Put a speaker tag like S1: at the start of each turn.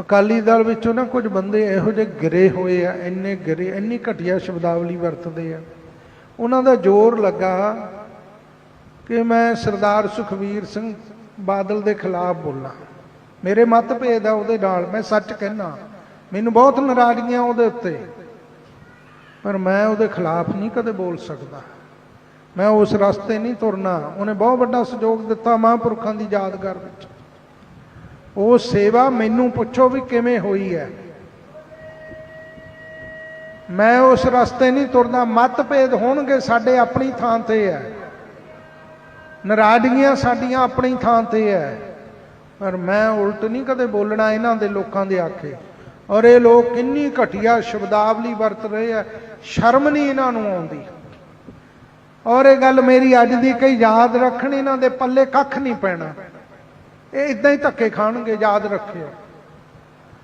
S1: ਅਕਾਲੀ ਦਲ ਵਿੱਚੋਂ ਨਾ ਕੁਝ ਬੰਦੇ ਇਹੋ ਜਿਹੇ ਗਿਰੇ ਹੋਏ ਆ, ਇੰਨੇ ਗਿਰੇ, ਇੰਨੀ ਘਟੀਆ ਸ਼ਬਦਾਵਲੀ ਵਰਤਦੇ ਆ। ਉਹਨਾਂ ਦਾ ਜ਼ੋਰ ਲੱਗਾ ਕਿ ਮੈਂ ਸਰਦਾਰ ਸੁਖਵੀਰ ਸਿੰਘ ਬਾਦਲ ਦੇ ਖਿਲਾਫ ਬੋਲਾਂ। ਮੇਰੇ ਮਤਭੇਦ ਆ ਉਹਦੇ ਨਾਲ, ਮੈਂ ਸੱਚ ਕਹਿਣਾ। ਮੈਨੂੰ ਬਹੁਤ ਨਾਰਾਜ਼ਗੀਆਂ ਉਹਦੇ ਉੱਤੇ। ਪਰ ਮੈਂ ਉਹਦੇ ਖਿਲਾਫ ਨਹੀਂ ਕਦੇ ਬੋਲ ਸਕਦਾ। ਮੈਂ ਉਸ ਰਸਤੇ ਨਹੀਂ ਤੁਰਨਾ। ਉਹਨੇ ਬਹੁਤ ਵੱਡਾ ਸਹਿਯੋਗ ਦਿੱਤਾ ਮਹਾਂਪੁਰਖਾਂ ਦੀ ਯਾਦਗਾਰ ਵਿੱਚ। ਉਹ ਸੇਵਾ ਮੈਨੂੰ ਪੁੱਛੋ ਵੀ ਕਿਵੇਂ ਹੋਈ ਹੈ। ਮੈਂ ਉਸ ਰਸਤੇ ਨਹੀਂ ਤੁਰਦਾ, ਮਤਭੇਦ ਹੋਣਗੇ ਸਾਡੇ ਆਪਣੀ ਥਾਂ ਤੇ ਹੈ। ਨਾਰਾਜ਼ਗੀਆਂ ਸਾਡੀਆਂ ਆਪਣੀ ਥਾਂ ਤੇ ਹੈ। ਪਰ ਮੈਂ ਉਲਟ ਨਹੀਂ ਕਦੇ ਬੋਲਣਾ ਇਹਨਾਂ ਦੇ ਲੋਕਾਂ ਦੇ ਆਖੇ। ਔਰ ਇਹ ਲੋਕ ਕਿੰਨੀ ਘਟੀਆ ਸ਼ਬਦਾਵਲੀ ਵਰਤ ਰਹੇ ਆ, ਸ਼ਰਮ ਨਹੀਂ ਇਹਨਾਂ ਨੂੰ ਆਉਂਦੀ। ਔਰ ਇਹ ਗੱਲ ਮੇਰੀ ਅੱਜ ਦੀ ਕਈ ਯਾਦ ਰੱਖਣ, ਇਹਨਾਂ ਦੇ ਪੱਲੇ ਕੱਖ ਨਹੀਂ ਪੈਣਾ। ਇਹ ਇਦਾਂ ਹੀ ਧੱਕੇ ਖਾਣਗੇ ਯਾਦ ਰੱਖਿਓ।